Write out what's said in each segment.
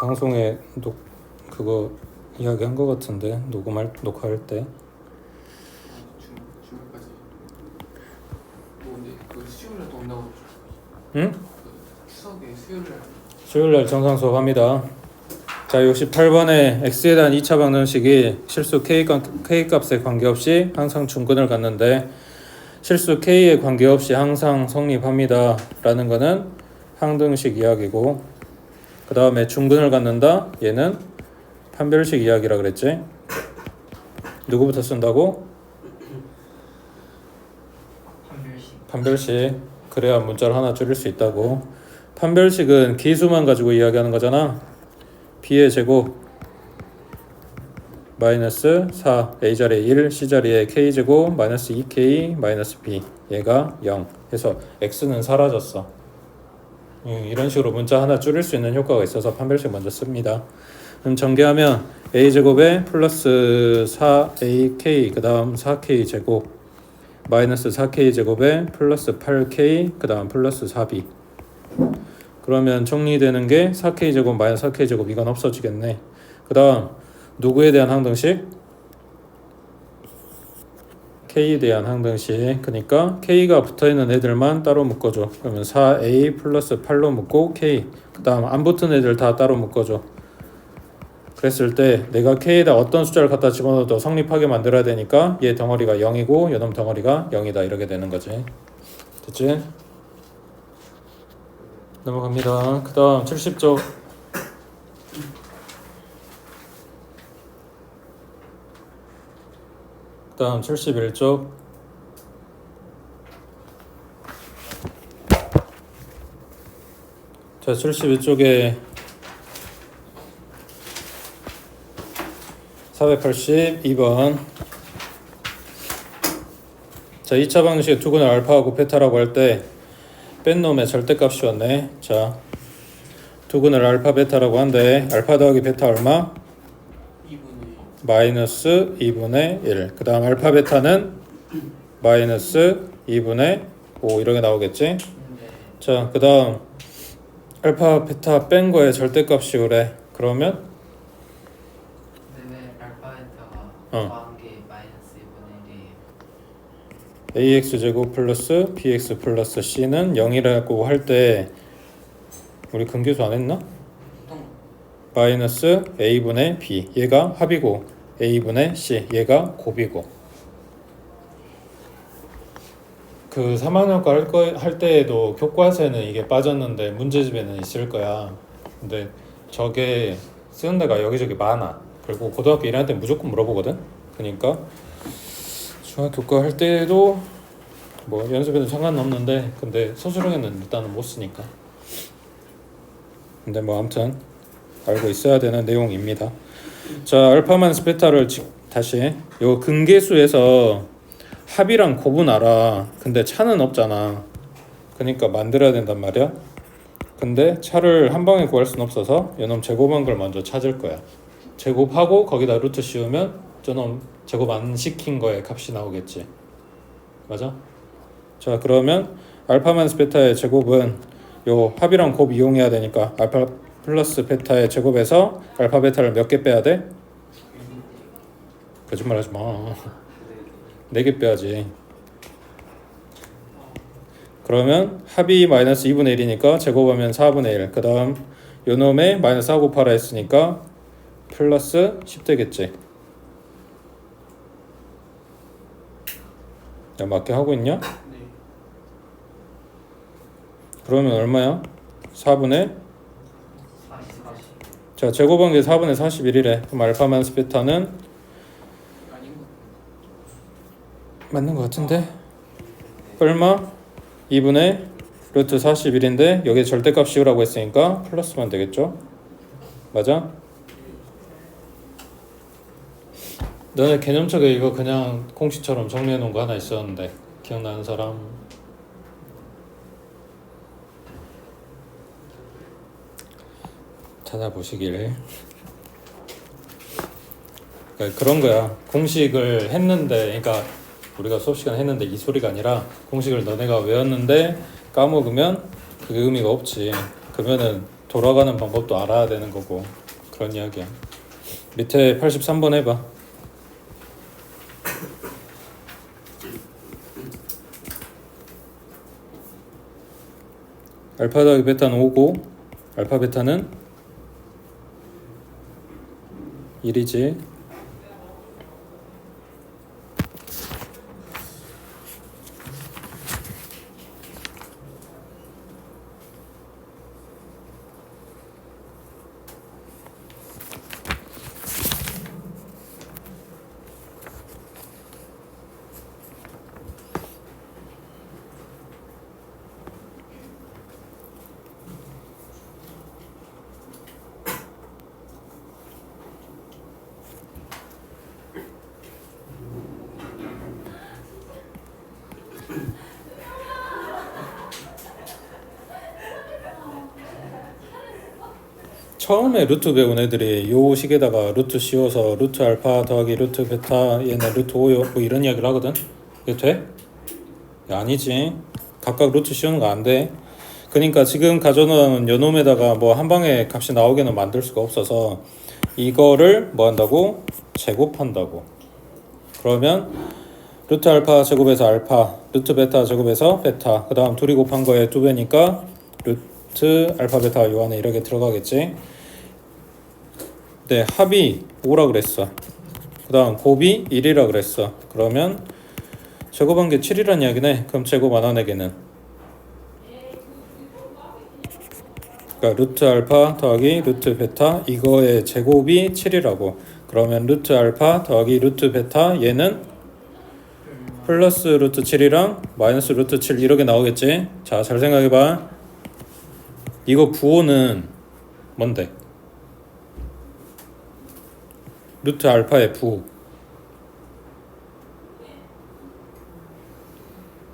방송에 녹 그거 이야기한 거 같은데 녹음할 녹화할 때. 응? 그 추석에 수요일에 수요일 날 정상 수업합니다. 자, 68번에 x에 대한 2차 방정식이 실수 k, 값- k 값에 관계없이 항상 중근을 갖는데 실수 k에 관계없이 항상 성립합니다. 라는 거는 항등식 이야기고 그 다음에 중근을 갖는다. 얘는 판별식 이야기라 그랬지. 누구부터 쓴다고? 판별식 판별식. 그래야 문자를 하나 줄일 수 있다고. 판별식은 기수만 가지고 이야기하는 거잖아. b의 제곱 마이너스 4 a 자리에 1 c 자리에 k 제곱 마이너스 2k 마이너스 b 얘가 0 해서 x는 사라졌어. 음, 이런 식으로 문자 하나 줄일 수 있는 효과가 있어서 판별식 먼저 씁니다. 그럼 전개하면 a 제곱에 플러스 4ak 그 다음 4k 제곱 마이너스 4k 제곱에 플러스 8k 그 다음 플러스 4b 그러면 정리되는 게 4k 제곱 마이너스 4k 제곱 이건 없어지겠네 그 다음 누구에 대한 항등식? K에 대한 항등식 그러니까 k가 붙어있는 애들만 따로 묶어줘. 그러면 4a 플러스 8로 묶고 k. 그 다음 안 붙은 애들 다 따로 묶어줘. 그랬을 때 내가 k에다 어떤 숫자를 갖다 집어넣어도 성립하게 만들어야 되니까 얘 덩어리가 0이고 요놈 덩어리가 0이다. 이렇게 되는 거지. 됐지? 넘어갑니다. 그 다음 70쪽 다음 71쪽. 자 71쪽에 482번. 자 2차 방식의 두근을 알파하고 베타라고 할 때 뺀 놈의 절대값이었네. 자 두근을 알파 베타라고 한데 알파 더하기 베타 얼마? 2분의 마이너스 2분의 1. 그 다음 알파 베타는 마이너스 2분의 5 이렇게 나오겠지? 자, 그 다음 알파 베타 뺀 거의 절대값이 그래. 그러면 알파 베타가 어. 더한 게 마이너스 2분의 1이에요? ax 제곱 플러스 bx 플러스 c는 0이라고 할 때 우리 근계수 안 했나? 마이너스 a분의 b. 얘가 합이고 a분의 c. 얘가 곱이고. 그 3학년과 할, 때에도 교과서에는 이게 빠졌는데 문제집에는 있을 거야. 근데 저게 쓰는 데가 여기저기 많아. 그리고 고등학교 1학년 때 무조건 물어보거든? 그러니까 중학교 거할 때도 뭐 연습해도 상관은 없는데 근데 서술형에는 일단은 못 쓰니까. 근데 뭐 아무튼 알고 있어야 되는 내용입니다. 자, 알파만스 베타를 지- 다시 요 근계수에서 합이랑 알아. 근데 차는 없잖아. 그러니까 만들어야 된단 말이야. 근데 차를 한 방에 구할 수는 없어서 요놈 제곱한 걸 먼저 찾을 거야. 제곱하고 거기다 루트 씌우면 저놈 제곱 안 시킨 거에 값이 나오겠지. 맞아? 자, 그러면 알파만스 베타의 제곱은 요 합이랑 곱 이용해야 되니까 알파 플러스 베타의 제곱에서 알파 베타를 몇 개 빼야 돼? 거짓말 하지 마. 네 개 빼야지. 그러면 합이 마이너스 2분의 1이니까 제곱하면 4분의 1. 그 다음 요놈에 마이너스 4 곱하라 했으니까 플러스 10 되겠지. 야, 맞게 하고 있냐? 네. 그러면 얼마야? 4분의 40, 40 자 제곱한 게 4분의 41이래 그럼 알파 마이너스 베타는 아닌 거. 맞는 것 같은데 얼마? 2분의 루트 41인데 여기에 절대값 씌우라고 했으니까 플러스만 되겠죠? 맞아? 너네 개념책에 이거 그냥 공식처럼 정리해 놓은 거 하나 있었는데 기억나는 사람? 찾아보시길 그러니까 그런 거야 공식을 했는데 그러니까 우리가 수업 시간 했는데 이 소리가 아니라 공식을 너네가 외웠는데 까먹으면 그게 의미가 없지 그러면은 돌아가는 방법도 알아야 되는 거고 그런 이야기야. 밑에 83번 해봐. 알파 더하기 베타는 5고 알파 베타는 1이지. 처음에 루트 배운 애들이 요 식에다가 루트 씌워서 루트 알파 더하기 루트 베타 얘는 루트 5요 뭐 이런 이야기를 하거든. 이게 돼? 야, 아니지. 각각 루트 씌우는 거 안 돼. 그러니까 지금 가져놓은 요놈에다가 뭐 한 방에 값이 나오게는 만들 수가 없어서 이거를 뭐 한다고? 제곱한다고. 그러면 루트 알파 제곱에서 알파 루트 베타 제곱에서 베타. 그 다음 둘이 곱한 거에 두 배니까 루트 알파 베타 요 안에 이렇게 들어가겠지? 네 합이 5라 그랬어. 그 다음 곱이 1이라 그랬어. 그러면 제곱한 게 7이란 이야기네. 그럼 제곱 안 하네게는. 그러니까 루트 알파 더하기 루트 베타 이거의 제곱이 7이라고. 그러면 루트 알파 더하기 루트 베타 얘는 플러스 루트 7이랑 마이너스 루트 7 이렇게 나오겠지? 자 잘 생각해봐 이거 부호는 뭔데 루트 알파의 부호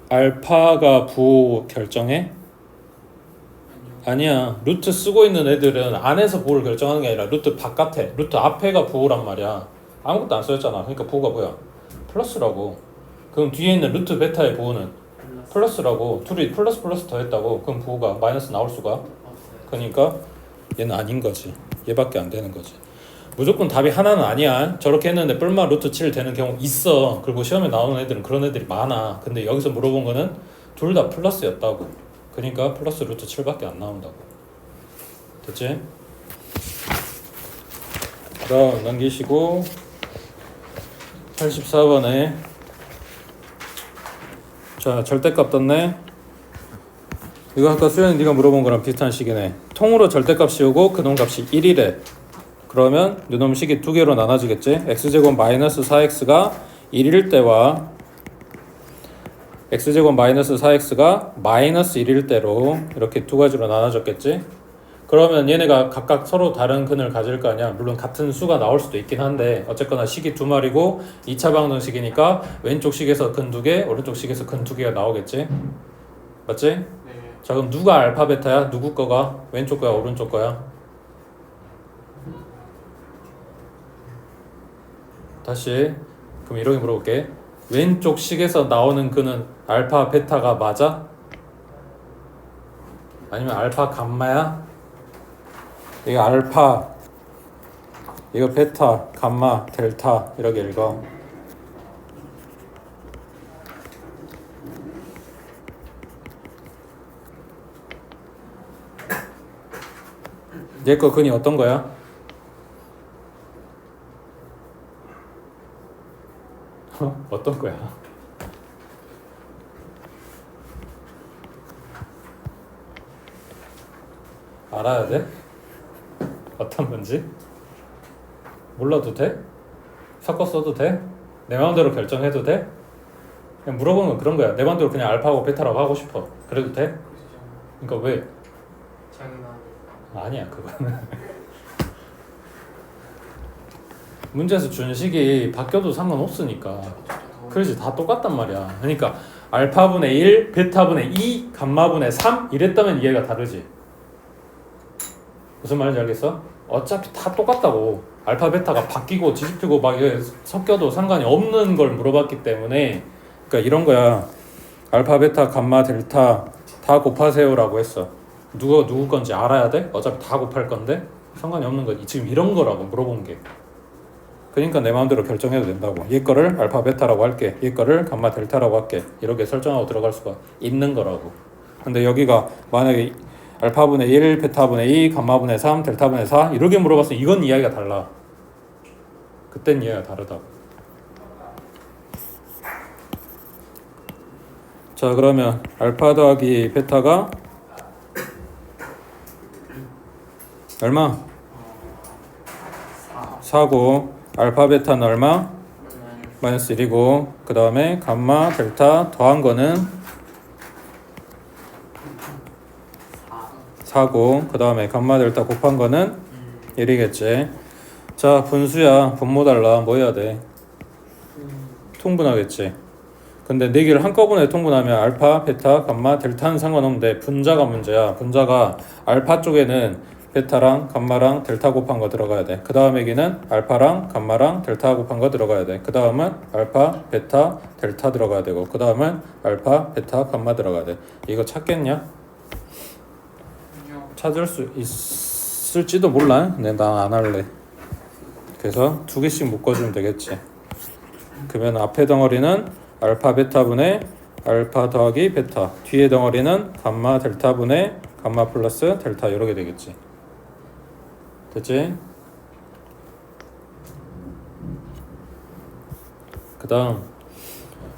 알파가 부호 결정해? 아니야. 루트 쓰고 있는 애들은 안에서 부호를 결정하는 게 아니라 루트 바깥에, 루트 앞에가 부호란 말이야. 아무것도 안 써였잖아. 그러니까 부호가 뭐야? 플러스라고. 그럼 뒤에 있는 루트 베타의 부호는 플러스 플러스라고. 둘이 플러스 플러스 더했다고. 그럼 부호가 마이너스 나올 수가. 그러니까 얘는 아닌 거지. 얘밖에 안 되는 거지. 무조건 답이 하나는 아니야. 저렇게 했는데 뿔마 루트 7 되는 경우 있어. 그리고 시험에 나오는 애들은 그런 애들이 많아. 근데 여기서 물어본 거는 둘 다 플러스였다고. 그러니까 플러스 루트 7밖에 안 나온다고. 됐지? 그다음 넘기시고 84번에 자 절대값 떴네. 이거 아까 수현이 네가 물어본 거랑 비슷한 식이네. 통으로 절대값 씌우고 그놈 값이 1이래. 그러면 이놈 식이 두 개로 나눠지겠지. x제곱 마이너스 4x가 1일 때와 x제곱 마이너스 4x가 마이너스 1일 때로 이렇게 두 가지로 나눠졌겠지. 그러면 얘네가 각각 서로 다른 근을 가질 거 아니야. 물론 같은 수가 나올 수도 있긴 한데 어쨌거나 식이 두 마리고 2차 방정식이니까 왼쪽 식에서 근 두 개, 오른쪽 식에서 근 두 개가 나오겠지. 맞지? 네. 자 그럼 누가 알파 베타야? 누구 거가? 왼쪽 거야 오른쪽 거야? 다시 그럼 이렇게 물어볼게 왼쪽 식에서 나오는 그는 알파 베타가 맞아? 아니면 알파 감마야? 이거 알파 이거 베타 감마 델타 이렇게 읽어 얘거 근이 어떤 거야? 어? 어떤 거야? 알아야 돼? 어떤 건지? 몰라도 돼? 섞어 써도 돼? 내 마음대로 결정해도 돼? 그냥 물어보는 건 그런 거야. 내 마음대로 그냥 알파하고 베타라고 하고 싶어. 그래도 돼? 그러니까 왜? 아니야 그거는. 문제에서 준 식이 바뀌어도 상관없으니까. 그렇지 다 똑같단 말이야. 그러니까 알파분의 1 베타분의 2 감마분의 3 이랬다면 이해가 다르지. 무슨 말인지 알겠어? 어차피 다 똑같다고. 알파 베타가 바뀌고 뒤집히고 막 섞여도 상관이 없는 걸 물어봤기 때문에. 그러니까 이런 거야. 알파 베타 감마 델타 다 곱하세요라고 했어 누가 누구 건지 알아야 돼? 어차피 다 곱할 건데 상관이 없는 거지. 지금 이런 거라고 물어본 게. 그러니까 내 마음대로 결정해도 된다고. 얘 거를 알파 베타라고 할게. 얘 거를 감마 델타라고 할게. 이렇게 설정하고 들어갈 수가 있는 거라고. 근데 여기가 만약에 알파분의 1, 베타분의 2, 감마분의 3, 델타분의 4 이렇게 물어봤어. 이건 이야기가 달라. 그땐 이야기가 다르다고. 자 그러면 알파 더하기 베타가 얼마? 4 4고 알파 베타는 얼마? 마이너스 1이고 그 다음에 감마 델타 더한 거는? 4 4고 그 다음에 감마 델타 곱한 거는? 1이겠지. 자 분수야. 분모 달라. 뭐 해야 돼? 통분하겠지. 근데 네 개를 한꺼번에 통분하면 알파, 베타, 감마, 델타는 상관없는데 분자가 문제야. 분자가 알파 쪽에는 베타랑 감마랑 델타 곱한 거 들어가야 돼. 그 다음 얘기는 알파랑 감마랑 델타 곱한 거 들어가야 돼. 그 다음은 알파, 베타, 델타 들어가야 되고 그 다음은 알파, 베타, 감마 들어가야 돼. 이거 찾겠냐? 찾을 수 있을지도 몰라. 근데 난안 할래. 그래서 두 개씩 묶어주면 되겠지. 그러면 앞에 덩어리는 알파 베타분의 알파 더하기 베타. 뒤에 덩어리는 감마 델타분의 감마 플러스 델타 이렇게 되겠지. 됐지? 그 다음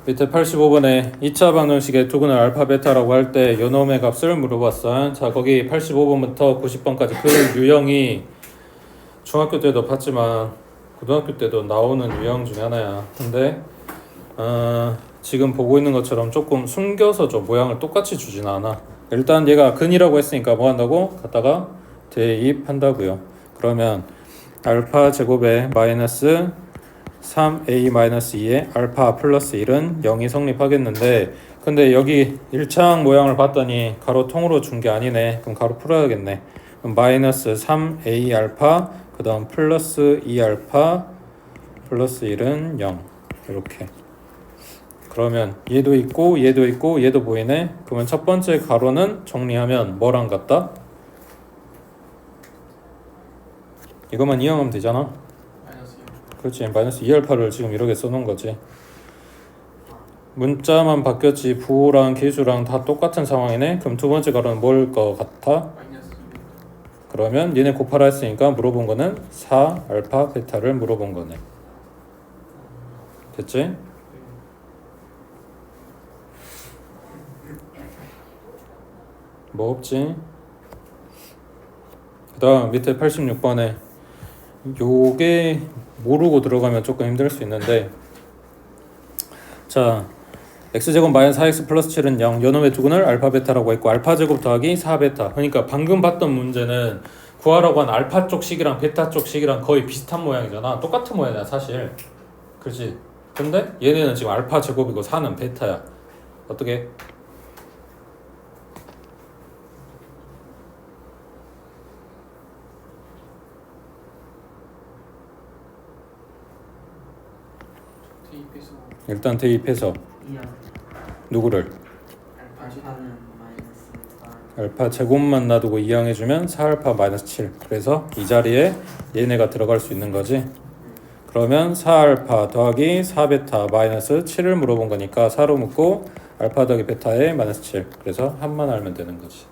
밑에 85번에 2차 방정식의 두근을 알파 베타라고 할 때 요놈의 값을 물어봤어. 자 거기 85번부터 90번까지 그 유형이 중학교 때도 봤지만 고등학교 때도 나오는 유형 중에 하나야. 근데 어, 지금 보고 있는 것처럼 조금 숨겨서 좀 모양을 똑같이 주진 않아. 일단 얘가 근이라고 했으니까 뭐 한다고? 갖다가 대입한다고요. 그러면 알파 제곱에 마이너스 3a 마이너스 2에 알파 플러스 1은 0이 성립하겠는데 근데 여기 일창 모양을 봤더니 가로 통으로 준 게 아니네. 그럼 가로 풀어야겠네. 그럼 마이너스 3a 알파 그 다음 플러스 2 알파 플러스 1은 0 이렇게 그러면 얘도 있고 얘도 있고 얘도 보이네. 그러면 첫 번째 가로는 정리하면 뭐랑 같다? 이것만 이용하면 되잖아. 마이너스 1 그렇지 마이너스 2알파를 지금 이렇게 써놓은 거지 문자만 바뀌었지 부호랑 계수랑 다 똑같은 상황이네 그럼 두 번째 가로는 뭘 것 같아? 마이너스 2 그러면 얘네 곱하라 했으니까 물어본 거는 4 알파 베타를 물어본 거네 됐지? 뭐 없지? 그 다음 밑에 86번에 요게 모르고 들어가면 조금 힘들 수 있는데. 자 x제곱 마이너스 4x 플러스 7은 0 요놈의 두근을 알파 베타라고 했고 알파 제곱 더하기 4베타. 그러니까 방금 봤던 문제는 구하라고 한 알파 쪽 식이랑 베타 쪽 식이랑 거의 비슷한 모양이잖아. 똑같은 모양이야 사실. 그렇지? 근데 얘네는 지금 알파 제곱이고 4는 베타야. 어떻게 대입해서 일단 대입해서 2야 누구를? 알파 4는 마이너스 4 알파 제곱만 놔두고 이항 해주면 4알파 마이너스 7 그래서 이 자리에 얘네가 들어갈 수 있는 거지? 그러면 4알파 더하기 4베타 마이너스 7을 물어본 거니까 4로 묶고 알파 더하기 베타에 마이너스 7 그래서 한만 알면 되는 거지.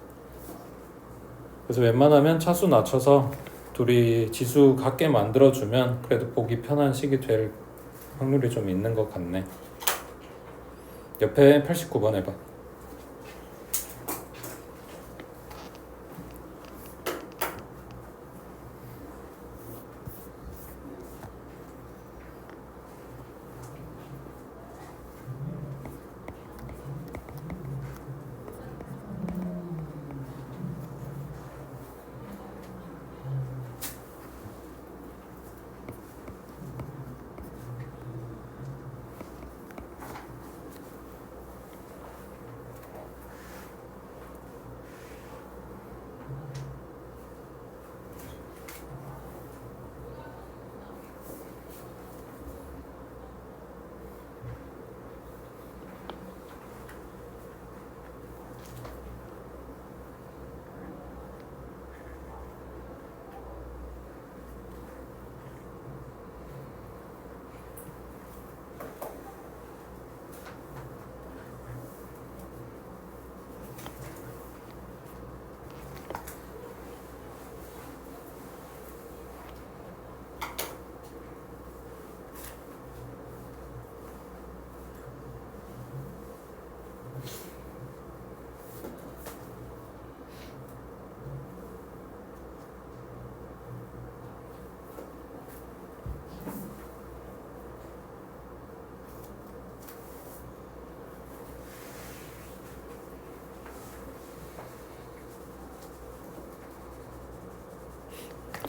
그래서 웬만하면 차수 낮춰서 둘이 지수 같게 만들어주면 그래도 보기 편한 식이 될 확률이 좀 있는 것 같네. 옆에 89번 해봐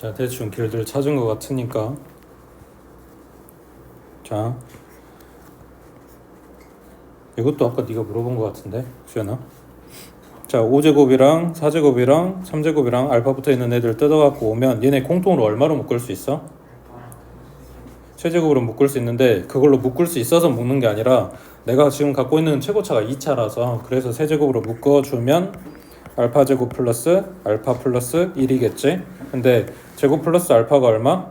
자 대충 길들 찾은 것 같으니까. 자. 이것도 아까 네가 물어본 것 같은데 수연아? 자 5제곱이랑 4제곱이랑 3제곱이랑 알파 붙어 있는 애들 뜯어갖고 오면 얘네 공통으로 얼마로 묶을 수 있어? 최제곱으로 묶을 수 있는데 그걸로 묶을 수 있어서 묶는 게 아니라 내가 지금 갖고 있는 최고차가 2차라서 그래서 세제곱으로 묶어주면 알파 제곱 플러스 알파 플러스 1이겠지? 근데 제곱 플러스 알파가 얼마?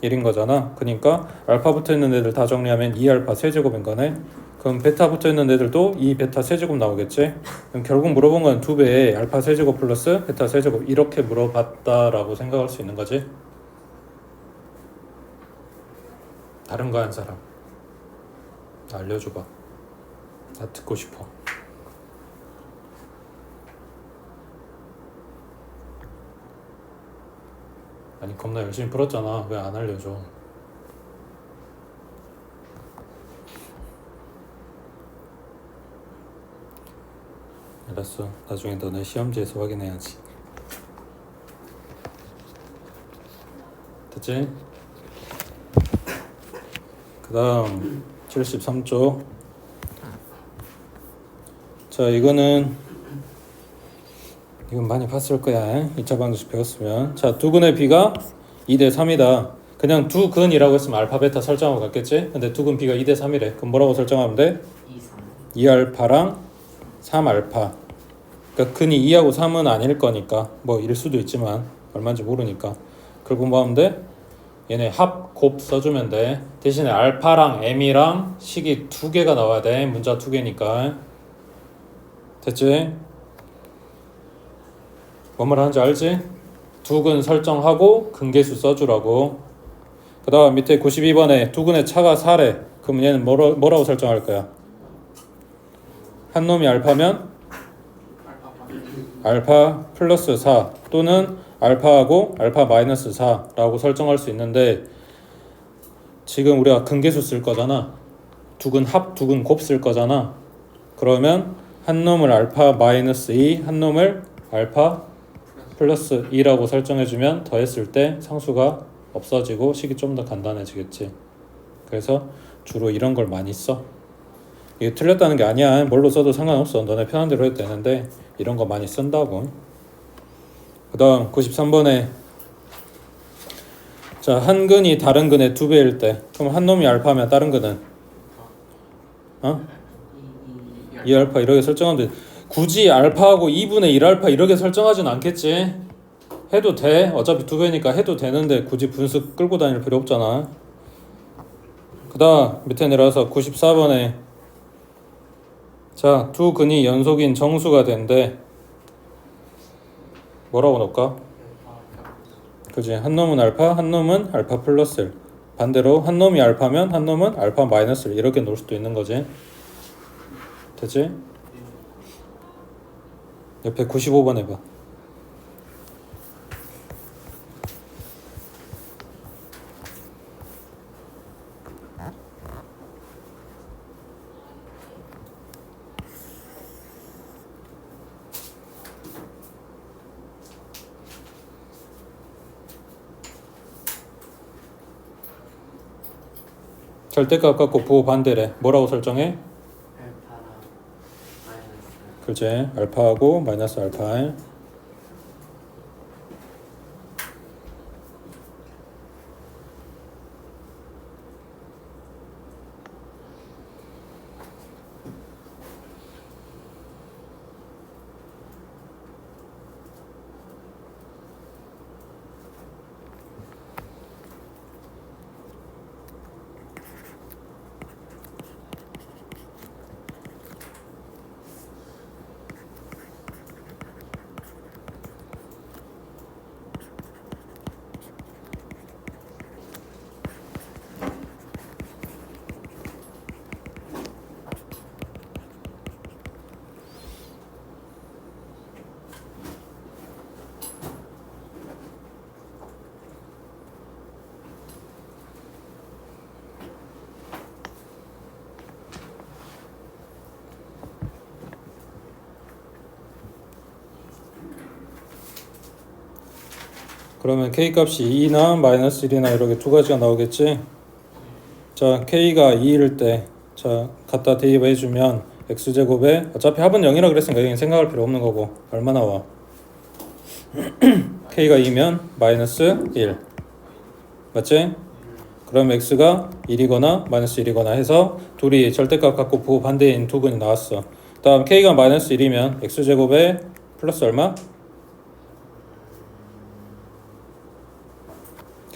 1 1인 거잖아. 그러니까 알파 붙어 있는 애들 다 정리하면 2알파 세제곱인 거네. 그럼 베타 붙어 있는 애들도 2베타 세제곱 나오겠지? 그럼 결국 물어본 건 두 배의 알파 세제곱 플러스 베타 세제곱 이렇게 물어봤다라고 생각할 수 있는 거지? 다른 거 한 사람. 나 알려줘봐. 나 듣고 싶어 아니 겁나 열심히 풀었잖아. 왜 안 알려줘? 알았어. 나중에 너네 시험지에서 확인해야지. 됐지? 그 다음 73쪽. 자 이거는 이건 많이 봤을 거야. 2차 방정식 배웠으면. 자 두근의 비가 2대 3이다. 그냥 두근이라고 했으면 알파 베타 설정하고 갔겠지? 근데 두근 비가 2대 3이래. 그럼 뭐라고 설정하면 돼? 2, 3 2알파랑 3알파. 그러니까 근이 2하고 3은 아닐 거니까. 뭐 일 수도 있지만 얼마인지 모르니까. 그걸 공부하면 돼? 얘네 합 곱 써주면 돼. 대신에 알파랑 m이랑 식이 두 개가 나와야 돼. 문자 두 개니까. 됐지? 뭔 말 하는지 알지? 두근 설정하고 근계수 써주라고. 그 다음 밑에 92번에 두근의 차가 4래. 그럼 얘는 뭐라, 뭐라고 설정할 거야? 한 놈이 알파면? 알파 플러스 4 또는 알파하고 알파 마이너스 4라고 설정할 수 있는데 지금 우리가 근계수 쓸 거잖아. 두근 합 두근 곱 쓸 거잖아. 그러면 한 놈을 알파 마이너스 2, 한 놈을 알파 플러스 2라고 설정해주면 더했을 때 상수가 없어지고 식이 좀 더 간단해지겠지 그래서 주로 이런 걸 많이 써 이게 틀렸다는 게 아니야. 뭘로 써도 상관없어. 너네 편한 대로 해도 되는데 이런 거 많이 쓴다고. 그 다음 93번에 자, 한 근이 다른 근의 두 배일 때 그럼 한 놈이 알파면 다른 근은 어? 2, 2 2 알파 이렇게 설정하면 돼. 굳이 알파하고 2분의 1 알파 이렇게 설정하진 않겠지. 해도 돼. 어차피 두 배니까 해도 되는데 굳이 분수 끌고 다닐 필요 없잖아. 그 다음 밑에 내려와서 94번에 자, 두 근이 연속인 정수가 된대. 뭐라고 넣을까? 그지? 한 놈은 알파, 한 놈은 알파 플러스 1. 반대로 한 놈이 알파면 한 놈은 알파 마이너스 1. 이렇게 놓을 수도 있는 거지. 됐지? 옆에 95번 해봐. 절대값 갖고 부호 반대래. 뭐라고 설정해? 그지? 알파하고 마이너스 알파. 그러면 k 값이 2나 마이너스 1이나 이렇게 두 가지가 나오겠지? 자, k가 2일 때, 자, 갖다 대입해주면 x제곱에 어차피 합은 0이라 그랬으니까 여기는 생각할 필요 없는 거고 얼마 나와? k가 2면 마이너스 1 맞지? 그럼 x가 1이거나 마이너스 1이거나 해서 둘이 절대값 갖고 부호 반대인 두 근이 나왔어 다음 k가 마이너스 1이면 x제곱에 플러스 얼마?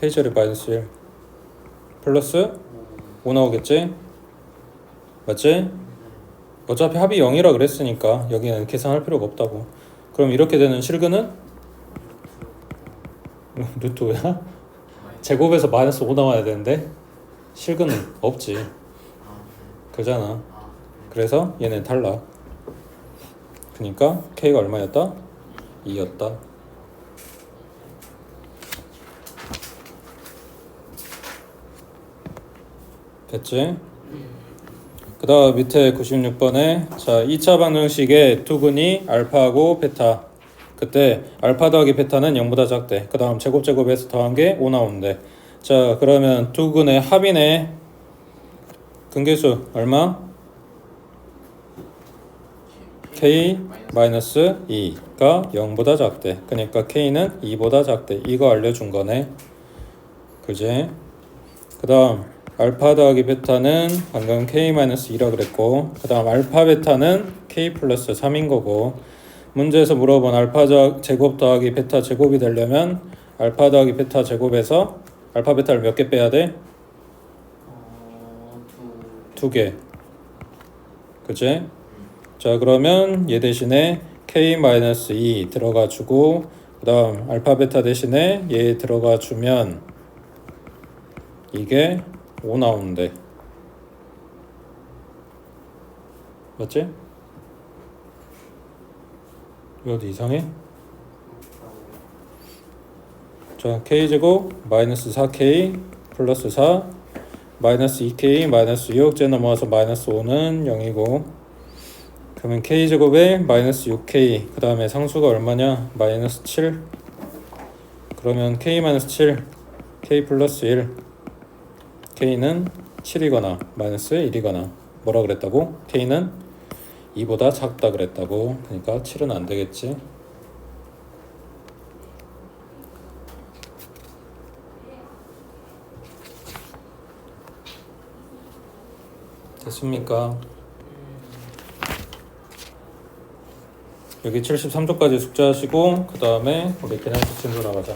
K제곱 마이너스 1 플러스 5 나오겠지? 맞지? 어차피 합이 0이라 그랬으니까 여기는 계산할 필요가 없다고 그럼 이렇게 되는 실근은? 루트 왜야? 제곱에서 마이너스 5 나와야 되는데 실근은 없지. 그잖아. 그래서 얘는 탈락 그러니까 k가 얼마였다? 2였다 됐지? 그 다음 밑에 96번에 자 2차 방정식의 두근이 알파하고 베타. 그때 알파 더하기 베타는 0보다 작대. 그 다음 제곱 제곱에서 더한 게 5 나오는데 자 그러면 두근의 합인의 근계수 얼마? k 마이너스 2가 0보다 작대. 그러니까 k는 2보다 작대. 이거 알려준 거네. 그지? 그 다음 알파 더하기 베타는 방금 k 마이너스 2라 그랬고 그 다음 알파 베타는 k 플러스 3인 거고 문제에서 물어본 알파 저- 제곱 더하기 베타 제곱이 되려면 알파 더하기 베타 제곱에서 알파 베타를 몇 개 빼야 돼? 어, 두, 두 개. 그치? 자 그러면 얘 대신에 k 마이너스 2 들어가 주고 그 다음 알파 베타 대신에 얘 들어가 주면 이게 5 나오는데. 맞지? 이거 어디 이상해? 자 k제곱 마이너스 4k 플러스 4 마이너스 2k 마이너스 6제 넘어와서 마이너스 5는 0이고. 그러면 k제곱에 마이너스 6k 그 다음에 상수가 얼마냐? 마이너스 7 그러면 k 마이너스 7 k 플러스 1 k는 7이거나 마이너스 1이거나 뭐라 그랬다고? k는 2보다 작다 그랬다고 그러니까 7은 안 되겠지 됐습니까? 여기 73조까지 숙제하시고 그 다음에 우리 그냥 숙제 돌아가자